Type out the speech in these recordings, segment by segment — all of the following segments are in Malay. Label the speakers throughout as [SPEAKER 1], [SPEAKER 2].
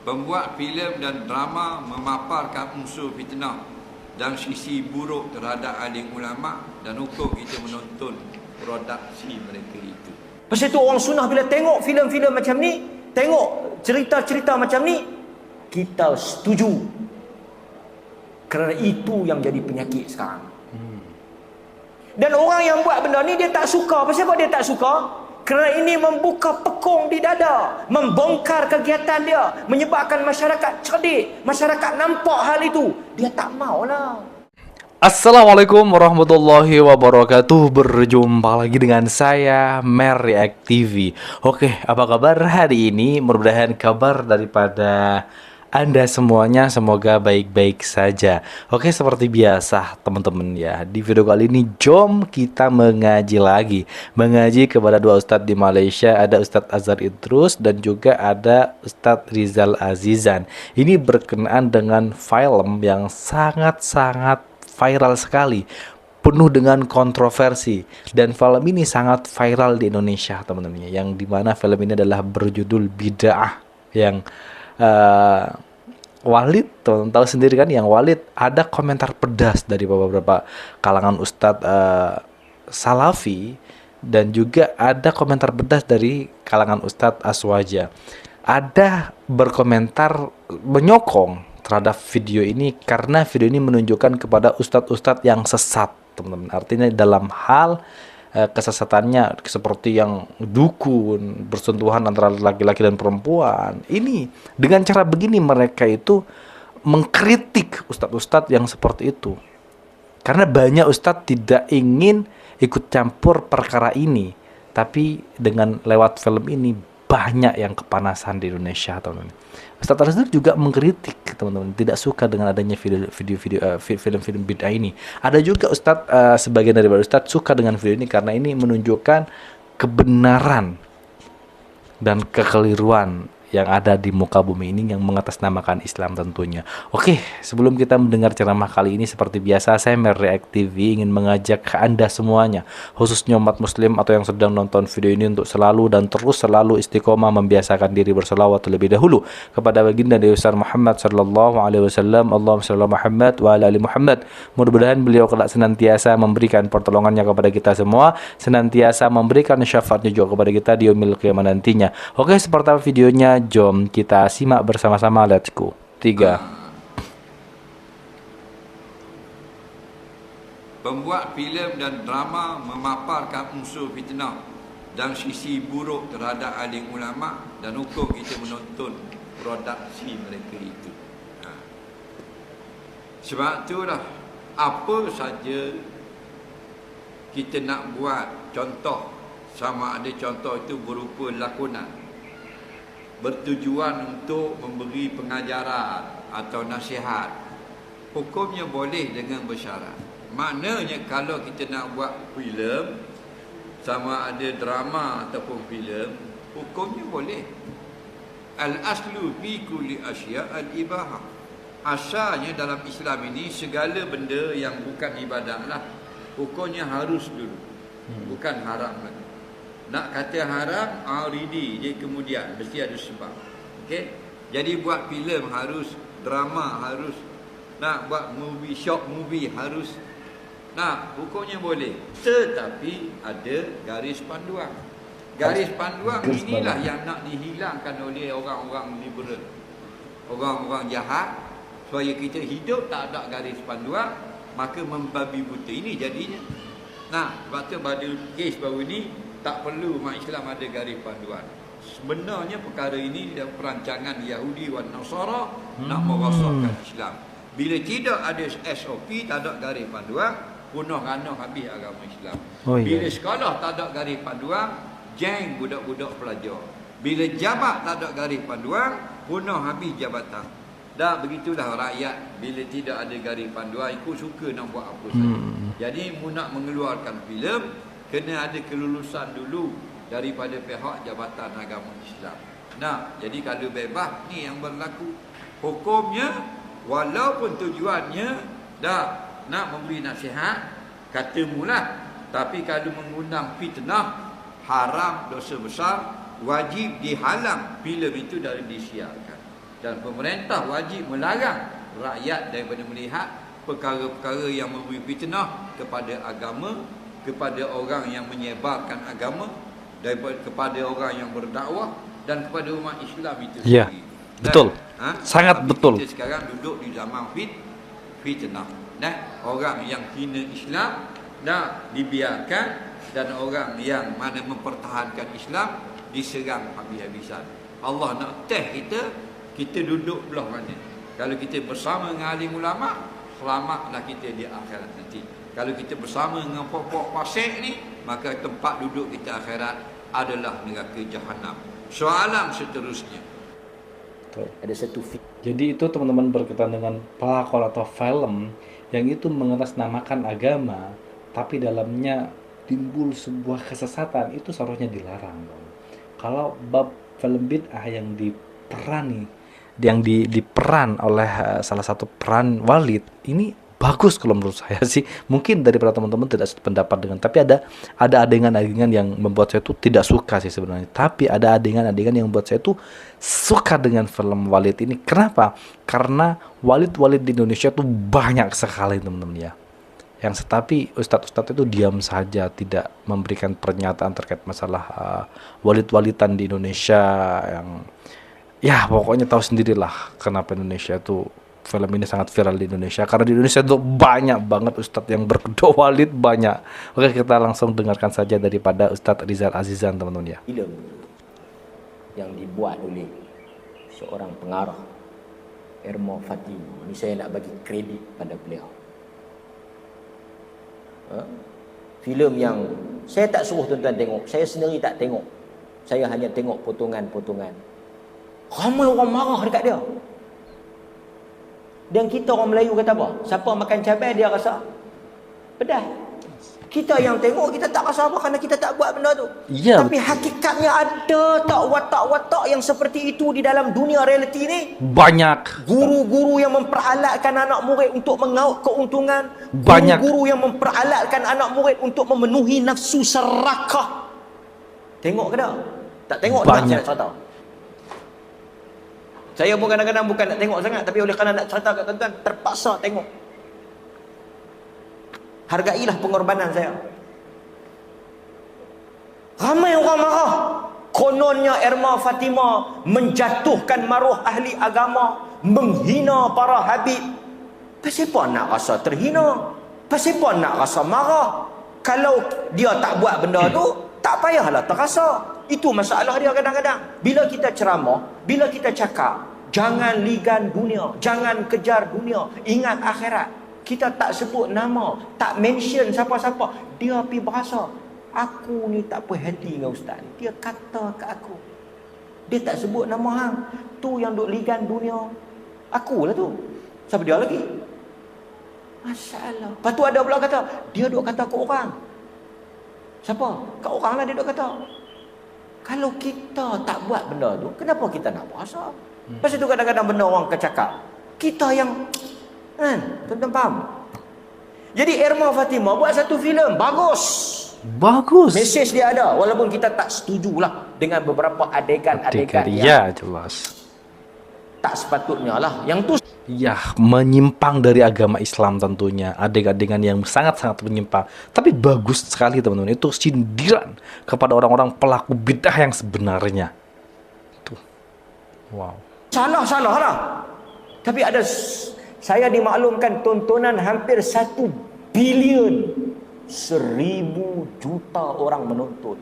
[SPEAKER 1] Pembuat filem dan drama memaparkan unsur fitnah dan sisi buruk terhadap alim ulama dan hukum kita menonton produksi mereka itu.
[SPEAKER 2] Pasal tu orang sunnah bila tengok filem-filem macam ni, tengok cerita-cerita macam ni, kita setuju. Kerana itu yang jadi penyakit sekarang. Dan orang yang buat benda ni dia tak suka. Pasal apa dia tak suka? Kerana ini membuka pekung di dada, membongkar kegiatan dia, menyebabkan masyarakat cerdik, masyarakat nampak hal itu. Dia tak maulah.
[SPEAKER 3] Assalamualaikum warahmatullahi wabarakatuh Berjumpa lagi dengan saya React TV Oke apa kabar hari ini Mudah-mudahan kabar daripada anda semuanya semoga baik-baik saja. Oke seperti biasa teman-teman ya Di video kali ini jom kita mengaji lagi. Mengaji kepada dua ustadz di Malaysia Ada Ustadz Azhar Idrus dan juga ada Ustadz Rizal Azizan. Ini berkenaan dengan film yang sangat-sangat viral sekali penuh dengan kontroversi. Dan film ini sangat viral di Indonesia teman-teman yang di mana film ini adalah berjudul Bid'ah yang uh, Walid teman-teman tahu sendiri kan yang Walid ada komentar pedas dari beberapa kalangan ustadz uh, Salafi dan juga ada komentar pedas dari kalangan ustadz Aswaja. Ada berkomentar menyokong terhadap video ini karena video ini menunjukkan kepada ustadz-ustadz yang sesat teman-teman. Artinya dalam hal kesesatannya seperti yang dukun bersentuhan antara laki-laki dan perempuan. Ini dengan cara begini mereka itu mengkritik ustadz-ustadz yang seperti itu. Karena banyak ustadz tidak ingin ikut campur perkara ini. Tapi dengan lewat film ini banyak yang kepanasan di Indonesia teman-teman. Ustaz Razak juga mengkritik teman-teman tidak suka dengan adanya video-video uh, film-film bid'ah ini. Ada juga Ustaz uh, sebagian dari Ustaz suka dengan video ini karena ini menunjukkan kebenaran dan kekeliruan yang ada di muka bumi ini yang mengatasnamakan Islam tentunya. Oke, sebelum kita mendengar ceramah kali ini seperti biasa saya React TV ingin mengajak Anda semuanya, khususnya umat muslim atau yang sedang nonton video ini untuk selalu dan terus selalu istiqomah membiasakan diri berselawat terlebih dahulu kepada baginda Nabi besar Muhammad sallallahu alaihi wasallam. Allahumma shalli Muhammad wa ala ali Muhammad. Mudah-mudahan beliau kelak senantiasa memberikan pertolongannya kepada kita semua, senantiasa memberikan syafaatnya juga kepada kita di yaumil qiyamah nantinya. Oke, seperti videonya jom kita simak bersama-sama let's go tiga
[SPEAKER 1] Pembuat filem dan drama memaparkan unsur fitnah dan sisi buruk terhadap alim ulama dan hukum kita menonton produksi mereka itu. Ha. Sebab itulah apa saja kita nak buat contoh sama ada contoh itu berupa lakonan bertujuan untuk memberi pengajaran atau nasihat. Hukumnya boleh dengan bersyarat. Maknanya kalau kita nak buat filem sama ada drama ataupun filem hukumnya boleh. Al aslu fi kulli asya al ibahah asalnya dalam Islam ini segala benda yang bukan ibadah lah hukumnya harus dulu. Hmm. bukan haram lagi nak kata haram, already dia kemudian mesti ada sebab. Okey. Jadi buat filem harus, drama harus, nak buat movie short movie harus. Nah, hukumnya boleh. Tetapi ada garis panduan. Garis panduan inilah yang nak dihilangkan oleh orang-orang liberal. Orang-orang jahat supaya kita hidup tak ada garis panduan, maka membabi buta ini jadinya. Nah, sebab tu pada kes baru ni tak perlu umat Islam ada garis panduan. Sebenarnya perkara ini perancangan Yahudi dan Nasara hmm. nak merosakkan Islam. Bila tidak ada SOP, tak ada garis panduan, punah ranah habis agama Islam. Oh. Bila sekolah tak ada garis panduan, geng budak-budak pelajar. Bila jabat tak ada garis panduan, punah habis jabatan. Dah begitulah rakyat bila tidak ada garis panduan ikut suka nak buat apa saja. Hmm. Jadi mu nak mengeluarkan filem kena ada kelulusan dulu daripada pihak Jabatan Agama Islam. Nah, jadi kalau bebas ni yang berlaku. Hukumnya walaupun tujuannya dah nak memberi nasihat kata mula tapi kalau mengundang fitnah haram dosa besar wajib dihalang filem itu dari disiarkan. dan pemerintah wajib melarang rakyat daripada melihat perkara-perkara yang memberi fitnah kepada agama kepada orang yang menyebarkan agama daripada kepada orang yang berdakwah dan kepada umat Islam itu
[SPEAKER 3] Ya,
[SPEAKER 1] sendiri.
[SPEAKER 3] betul.
[SPEAKER 1] ha,
[SPEAKER 3] Sangat betul.
[SPEAKER 1] Kita sekarang duduk di zaman fit fitnah. Nah, orang yang hina Islam dah dibiarkan dan orang yang mana mempertahankan Islam diserang habis-habisan. Allah nak test kita, kita duduk belah mana. Kalau kita bersama dengan alim ulama, selamatlah kita di akhirat nanti. Kalau kita bersama dengan pokok pasir ni, maka tempat duduk kita akhirat adalah neraka jahanam. Soalan seterusnya.
[SPEAKER 3] Betul.
[SPEAKER 2] Ada satu
[SPEAKER 3] Jadi itu teman-teman berkaitan dengan pelakon atau film yang itu mengatasnamakan agama, tapi dalamnya timbul sebuah kesesatan itu seharusnya dilarang. dong. Kalau bab film bid'ah yang diperani, yang di, diperan oleh eh, salah satu peran Walid ini bagus kalau menurut saya sih. Mungkin daripada teman-teman tidak sependapat dengan, tapi ada ada adegan-adegan yang membuat saya tuh tidak suka sih sebenarnya. Tapi ada adegan-adegan yang membuat saya tuh suka dengan film Walid ini. Kenapa? Karena Walid-Walid di Indonesia tuh banyak sekali teman-teman ya. Yang tetapi ustadz-ustadz itu diam saja, tidak memberikan pernyataan terkait masalah uh, walid-walidan di Indonesia yang ya pokoknya tahu sendirilah kenapa Indonesia itu film ini sangat viral di Indonesia karena di Indonesia itu banyak banget ustadz yang berkedok walid banyak. Oke kita langsung dengarkan saja daripada Ustadz Rizal Azizan teman-teman ya.
[SPEAKER 2] filem yang dibuat oleh seorang pengarah Ermo Fatim. Ini saya nak bagi kredit pada beliau. Ha? Filem yang saya tak suruh tuan-tuan tengok. Saya sendiri tak tengok. Saya hanya tengok potongan-potongan. Ramai orang marah dekat dia. Dan kita orang Melayu kata apa? Siapa makan cabai dia rasa pedas. Kita yang tengok kita tak rasa apa kerana kita tak buat benda tu.
[SPEAKER 3] Ya,
[SPEAKER 2] Tapi hakikatnya ada tak watak-watak yang seperti itu di dalam dunia realiti ni?
[SPEAKER 3] Banyak
[SPEAKER 2] Guru-guru yang memperalatkan anak murid untuk mengaut keuntungan.
[SPEAKER 3] Banyak.
[SPEAKER 2] Guru-guru yang memperalatkan anak murid untuk memenuhi nafsu serakah. Tengok ke tak? Tak tengok
[SPEAKER 3] Banyak.
[SPEAKER 2] tak saya nak cerita. Saya pun kadang-kadang bukan nak tengok sangat tapi oleh kerana nak cerita kat tuan-tuan terpaksa tengok. Hargailah pengorbanan saya. Ramai orang marah. Kononnya Erma Fatima menjatuhkan maruah ahli agama, menghina para habib. Pasal apa nak rasa terhina? Pasal apa nak rasa marah? Kalau dia tak buat benda tu, tak payahlah terasa. Itu masalah dia kadang-kadang. Bila kita ceramah, bila kita cakap, jangan ligan dunia, jangan kejar dunia, ingat akhirat. Kita tak sebut nama, tak mention siapa-siapa. Dia pergi berasa, aku ni tak puas hati dengan ustaz ni. Dia kata ke aku. Dia tak sebut nama hang. Tu yang duk ligan dunia. Akulah tu. Siapa dia lagi? Masalah. Lepas tu ada pula kata, dia duk kata ke orang. Siapa? Ke orang lah dia duk kata. Kalau kita tak buat benda tu, kenapa kita nak puasa? Hmm. Pasal tu kadang-kadang benda orang kecakap. Kita yang kan, tuan-tuan faham? Jadi Erma Fatimah buat satu filem bagus.
[SPEAKER 3] bagus.
[SPEAKER 2] Mesej dia ada walaupun kita tak setujulah dengan beberapa adegan-adegan yang
[SPEAKER 3] ya jelas.
[SPEAKER 2] Tak sepatutnya lah. Yang tu
[SPEAKER 3] Ya, menyimpang dari agama Islam tentunya. Adegan-adegan yang sangat-sangat menyimpang. Tapi bagus sekali teman-teman. Itu sindiran kepada orang-orang pelaku bidah yang sebenarnya. Tuh. Wow.
[SPEAKER 2] salah-salah lah. Tapi ada saya dimaklumkan tontonan hampir satu bilion seribu juta orang menonton.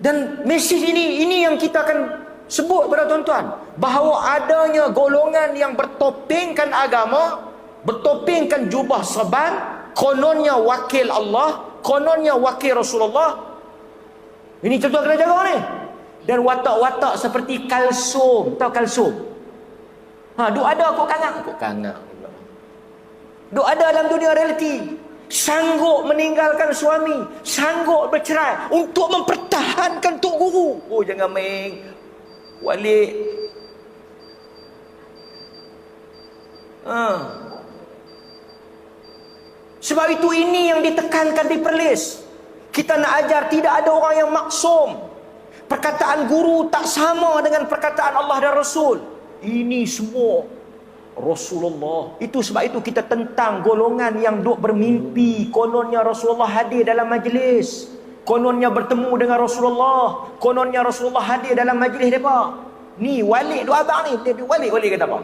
[SPEAKER 2] Dan mesej ini ini yang kita akan sebut kepada tuan-tuan bahawa adanya golongan yang bertopengkan agama, bertopengkan jubah serban, kononnya wakil Allah, kononnya wakil Rasulullah. Ini contoh kena jaga ni. Dan watak-watak seperti kalsum, tahu kalsum? Ha, duk ada kok kangang, kok kangang. Duk ada dalam dunia realiti. Sanggup meninggalkan suami, sanggup bercerai untuk mempertahankan tok guru. Oh jangan main walik. Ha. Sebab itu ini yang ditekankan di perlis. Kita nak ajar tidak ada orang yang maksum. Perkataan guru tak sama dengan perkataan Allah dan Rasul. Ini semua Rasulullah. Itu sebab itu kita tentang golongan yang duk bermimpi. Kononnya Rasulullah hadir dalam majlis. Kononnya bertemu dengan Rasulullah. Kononnya Rasulullah hadir dalam majlis mereka. Ni walik dua abang ni. Dia, dia walik, walik kata apa?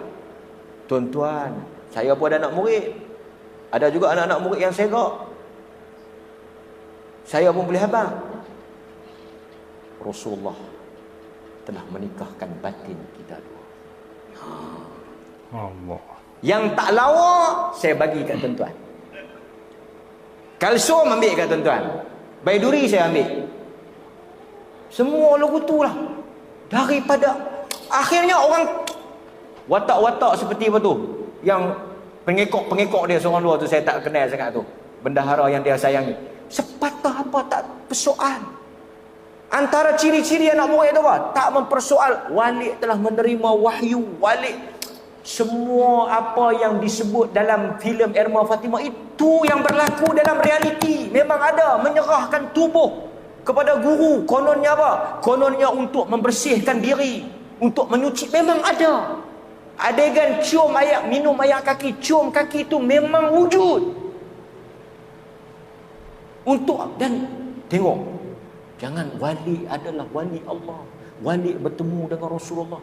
[SPEAKER 2] Tuan-tuan, saya pun ada anak murid. Ada juga anak-anak murid yang segak. Saya pun boleh abang. Rasulullah telah menikahkan batin kita dua.
[SPEAKER 3] Allah.
[SPEAKER 2] Yang tak lawa saya bagi kat tuan-tuan. Kalsum ambil kat tuan-tuan. Baiduri saya ambil. Semua lagu tu lah. Daripada akhirnya orang watak-watak seperti apa tu? Yang pengekok-pengekok dia seorang dua tu saya tak kenal sangat tu. Bendahara yang dia sayangi. Sepatah apa tak persoal. Antara ciri-ciri anak murid tu apa? Tak mempersoal. Walik telah menerima wahyu. Walik semua apa yang disebut dalam filem Erma Fatimah itu yang berlaku dalam realiti. Memang ada menyerahkan tubuh kepada guru. Kononnya apa? Kononnya untuk membersihkan diri untuk menyuci. Memang ada. Adegan cium ayak minum ayak kaki cium kaki itu memang wujud. Untuk dan tengok jangan wali adalah wali Allah. Wali bertemu dengan Rasulullah.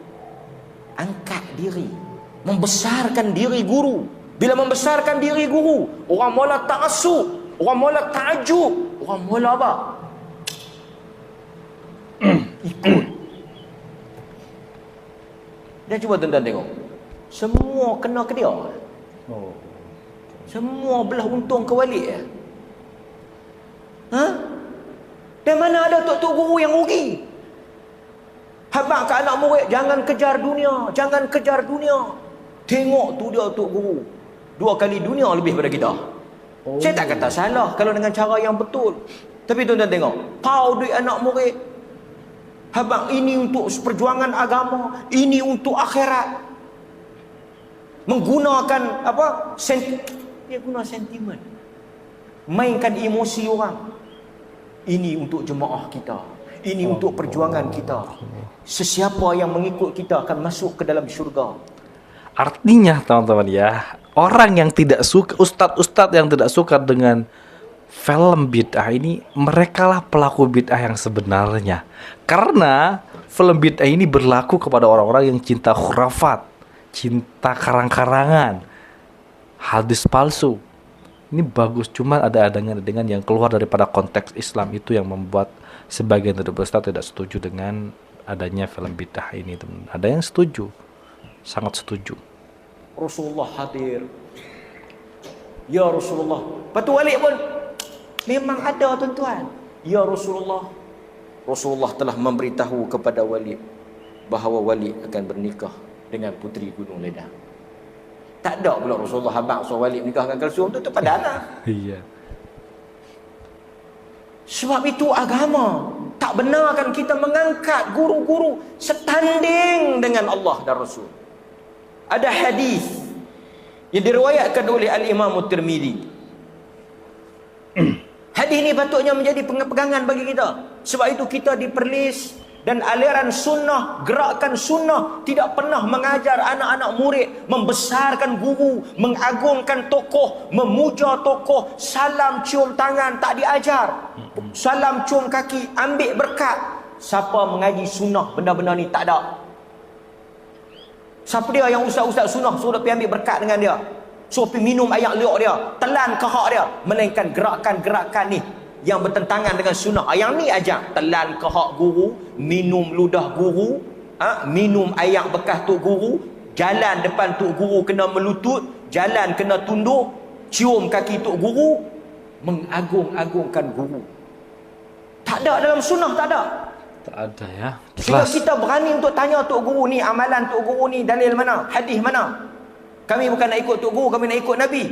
[SPEAKER 2] Angkat diri membesarkan diri guru. Bila membesarkan diri guru orang mula ta'assub orang mula ta'ajub orang mula apa? Ikut. Dan cuba tuan-tuan tengok. Semua kena ke dia?
[SPEAKER 3] Oh.
[SPEAKER 2] semua belah untung ke wali ya? ha? dan mana ada tok-tok guru yang rugi? Habak ke anak murid jangan kejar dunia jangan kejar dunia tengok tu dia tok guru. Dua kali dunia lebih pada kita. Oh. saya tak kata salah kalau dengan cara yang betul. Tapi tuan-tuan tengok kau duit anak murid. Habak ini untuk perjuangan agama ini untuk akhirat. Menggunakan apa sent dia guna sentimen. Mainkan emosi orang. Ini untuk jemaah kita. Ini untuk perjuangan kita. Sesiapa yang mengikut kita akan masuk ke dalam syurga
[SPEAKER 3] Artinya teman-teman ya, orang yang tidak suka ustadz-ustadz yang tidak suka dengan film bid'ah ini mereka lah pelaku bid'ah yang sebenarnya. Karena film bid'ah ini berlaku kepada orang-orang yang cinta khurafat, cinta karang-karangan, hadis palsu. Ini bagus, cuma ada adegan-adegan yang keluar daripada konteks Islam itu yang membuat sebagian dari ustadz tidak setuju dengan adanya film bid'ah ini, teman. Ada yang setuju, sangat setuju.
[SPEAKER 2] Rasulullah hadir. Ya Rasulullah. Lepas tu balik pun Memang ada tuan-tuan. Ya Rasulullah. Rasulullah telah memberitahu kepada Walid Bahawa Walid akan bernikah Dengan puteri Gunung Ledang. Tak ada pula Rasulullah habang So Walid nikah dengan Kalsum tu, tu pada anak.
[SPEAKER 3] Iya.
[SPEAKER 2] Sebab itu agama Tak benarkan kita mengangkat guru-guru Setanding dengan Allah dan Rasul Ada hadis Yang diriwayatkan oleh Al-Imam Tirmidhi Hadis ini patutnya menjadi pegangan bagi kita Sebab itu kita diperlis dan aliran sunnah, gerakan sunnah tidak pernah mengajar anak-anak murid membesarkan guru, mengagungkan tokoh, memuja tokoh, salam cium tangan tak diajar. Salam cium kaki, ambil berkat. Siapa mengaji sunnah benda-benda ni tak ada. Siapa dia yang ustaz-ustaz sunnah suruh pergi ambil berkat dengan dia? Suruh pergi minum ayak liuk dia, telan kehak dia, melainkan gerakan-gerakan ni yang bertentangan dengan sunnah. Yang ni aja telan kehak guru, minum ludah guru, ha? minum air bekas tok guru, jalan depan tok guru kena melutut, jalan kena tunduk, cium kaki tok guru, mengagung-agungkan guru. Tak ada dalam sunnah, tak ada.
[SPEAKER 3] Tak ada ya.
[SPEAKER 2] Sehingga kita berani untuk tanya tok guru ni, amalan tok guru ni dalil mana? Hadis mana? Kami bukan nak ikut tok guru, kami nak ikut Nabi.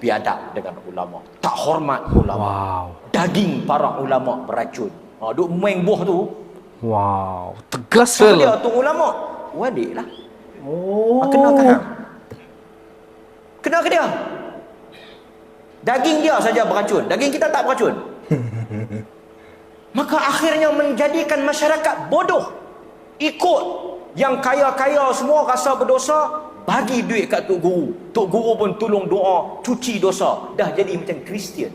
[SPEAKER 2] Biadab dengan ulama. Tak hormat ulama.
[SPEAKER 3] Wow.
[SPEAKER 2] Daging para ulama beracun. Ha, duk main buah tu.
[SPEAKER 3] Wow. Tegas
[SPEAKER 2] Siapa dia tu ulama? Wadik lah.
[SPEAKER 3] Oh.
[SPEAKER 2] Ha, kena ke hang? Kena ke dia? Daging dia saja beracun. Daging kita tak beracun. Maka akhirnya menjadikan masyarakat bodoh. Ikut yang kaya-kaya semua rasa berdosa, bagi duit kat Tok Guru. Tok Guru pun tolong doa, cuci dosa. Dah jadi macam Kristian.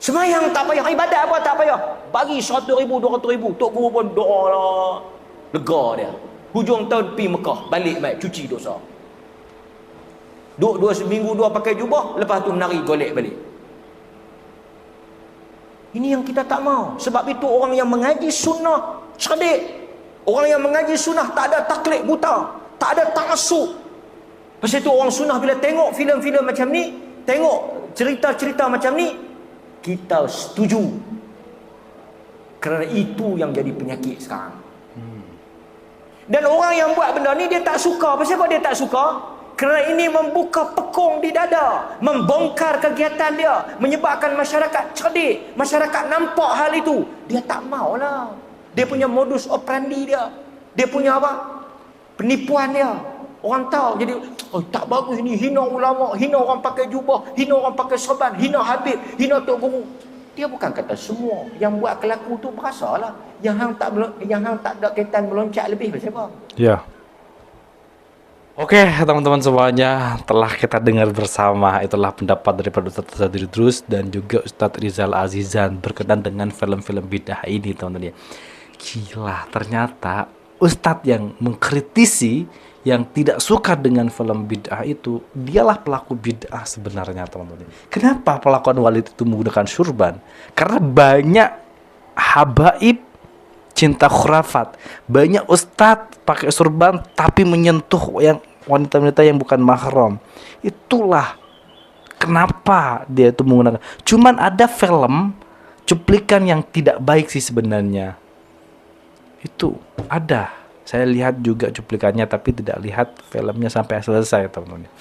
[SPEAKER 2] Semayang tak payah, ibadat apa tak payah. Bagi 100 ribu, 200 ribu. Tok Guru pun doa lah. Lega dia. Hujung tahun pi Mekah, balik mai cuci dosa. Duk dua seminggu dua pakai jubah, lepas tu menari golek balik. Ini yang kita tak mau. Sebab itu orang yang mengaji sunnah cerdik. Orang yang mengaji sunnah tak ada taklid buta. Tak ada ta'asub. Pasal itu orang sunnah bila tengok filem-filem macam ni, tengok cerita-cerita macam ni, kita setuju. Kerana itu yang jadi penyakit sekarang. Dan orang yang buat benda ni dia tak suka. Pasal apa dia tak suka? Kerana ini membuka pekung di dada. Membongkar kegiatan dia. Menyebabkan masyarakat cerdik. Masyarakat nampak hal itu. Dia tak maulah. Dia punya modus operandi dia. Dia punya apa? Penipuan dia. Orang tahu. Jadi, oh, tak bagus ni. Hina ulama. Hina orang pakai jubah. Hina orang pakai serban. Hina habib. Hina tok guru. Dia bukan kata semua. Yang buat kelaku tu berasalah. Yang hang tak yang hang tak ada kaitan meloncat lebih pasal apa?
[SPEAKER 3] Ya. Oke, teman-teman semuanya, telah kita dengar bersama itulah pendapat daripada Ustadz Sadri Drus dan juga Ustadz Rizal Azizan berkenan dengan film-film bidah ini, teman-teman ya. Gila, ternyata Ustadz yang mengkritisi yang tidak suka dengan film bid'ah itu, dialah pelaku bid'ah sebenarnya, teman-teman. Kenapa pelakuan Walid itu menggunakan surban? Karena banyak habaib cinta khurafat. Banyak ustadz pakai surban tapi menyentuh yang wanita-wanita yang bukan mahram. Itulah kenapa dia itu menggunakan. Cuman ada film cuplikan yang tidak baik sih sebenarnya. Itu ada. Saya lihat juga cuplikannya tapi tidak lihat filmnya sampai selesai teman-teman.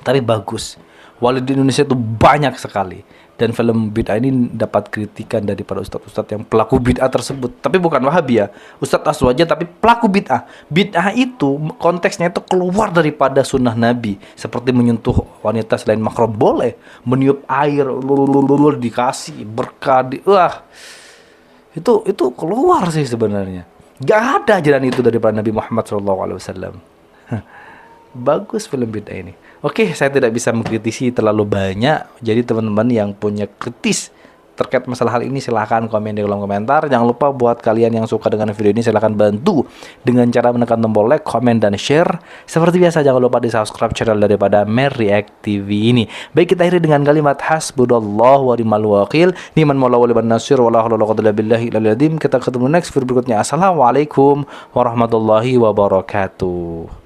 [SPEAKER 3] Tapi bagus. Walid di Indonesia itu banyak sekali dan film bid'ah ini dapat kritikan daripada ustadz-ustadz yang pelaku bid'ah tersebut. Tapi bukan wahabi ya. Ustadz aswaja tapi pelaku bid'ah. Bid'ah itu konteksnya itu keluar daripada sunnah nabi. Seperti menyentuh wanita selain makro boleh. Meniup air lulululul dikasih berkah di, wah. Itu itu keluar sih sebenarnya. Gak ada ajaran itu daripada Nabi Muhammad SAW bagus film bid'ah ini Oke, saya tidak bisa mengkritisi terlalu banyak. Jadi teman-teman yang punya kritis terkait masalah hal ini silahkan komen di kolom komentar. Jangan lupa buat kalian yang suka dengan video ini silahkan bantu dengan cara menekan tombol like, komen, dan share. Seperti biasa jangan lupa di subscribe channel daripada React TV ini. Baik kita akhiri dengan kalimat hasbunallah wa ni'mal wakil. Niman maula wa liman nasir wa la Kita ketemu next video berikutnya. Assalamualaikum warahmatullahi wabarakatuh.